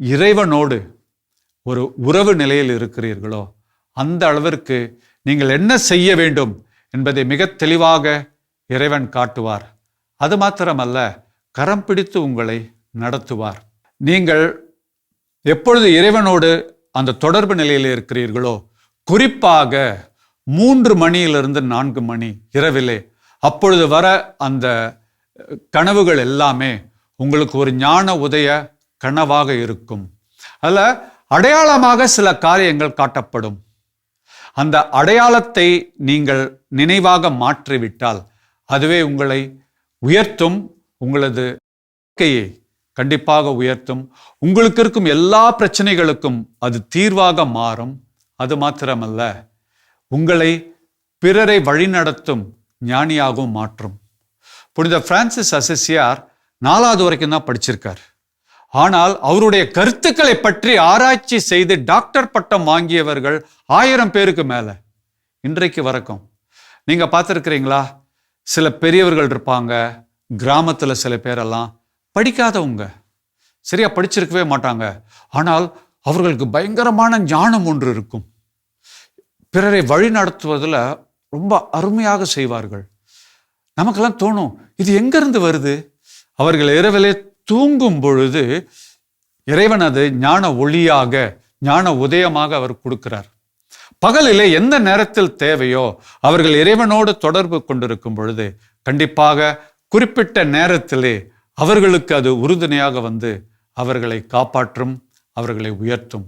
இறைவனோடு ஒரு உறவு நிலையில் இருக்கிறீர்களோ அந்த அளவிற்கு நீங்கள் என்ன செய்ய வேண்டும் என்பதை மிக தெளிவாக இறைவன் காட்டுவார். அது மாத்திரமல்ல கரம் பிடித்து உங்களை நடத்துவார். நீங்கள் எப்பொழுது இறைவனோடு அந்த தொடர்பு நிலையில் இருக்கிறீர்களோ குறிப்பாக மூன்று மணியிலிருந்து நான்கு மணி இரவிலே அப்பொழுது வர அந்த கனவுகள் எல்லாமே உங்களுக்கு ஒரு ஞான உதய கனவாக இருக்கும். அதில் அடையாளமாக சில காரியங்கள் காட்டப்படும். அந்த அடையாளத்தை நீங்கள் நினைவாக மாற்றிவிட்டால் அதுவே உங்களை உயர்த்தும் உங்களது வாழ்க்கையை கண்டிப்பாக உயர்த்தும். உங்களுக்கு இருக்கும் எல்லா பிரச்சனைகளுக்கும் அது தீர்வாக மாறும். அது மாத்திரமல்ல உங்களை பிறரை வழிநடத்தும் ஞானியாகவும் மாற்றும். புனித பிரான்சிஸ் அசிசியார் நாலாவது வரைக்கும் தான் படிச்சிருக்கார். ஆனால் அவருடைய கருத்துக்களை பற்றி ஆராய்ச்சி செய்து டாக்டர் பட்டம் வாங்கியவர்கள் ஆயிரம் பேருக்கு மேலே. இன்றைக்கு வரைக்கும். நீங்கள் பார்த்துருக்குறீங்களா? சில பெரியவர்கள் இருப்பாங்க. கிராமத்தில் சில பேரெல்லாம் படிக்காதவங்க. சரியா படிச்சிருக்கவே மாட்டாங்க. ஆனால் அவர்களுக்கு பயங்கரமான ஞானம் ஒன்று இருக்கும். பிறரை வழி நடத்துவதில் ரொம்ப அருமையாக செய்வார்கள். நமக்கெல்லாம் தோணும் இது எங்கேருந்து வருது? அவர்கள் இரவிலே தூங்கும் பொழுது இறைவன் அது ஞான ஒளியாக ஞான உதயமாக அவர் கொடுக்கிறார். பகலிலே எந்த நேரத்தில் தேவையோ அவர்கள் இறைவனோடு தொடர்பு கொண்டிருக்கும் பொழுது கண்டிப்பாக குறிப்பிட்ட நேரத்திலே அவர்களுக்கு அது உறுதுணையாக வந்து அவர்களை காப்பாற்றும் அவர்களை உயர்த்தும்.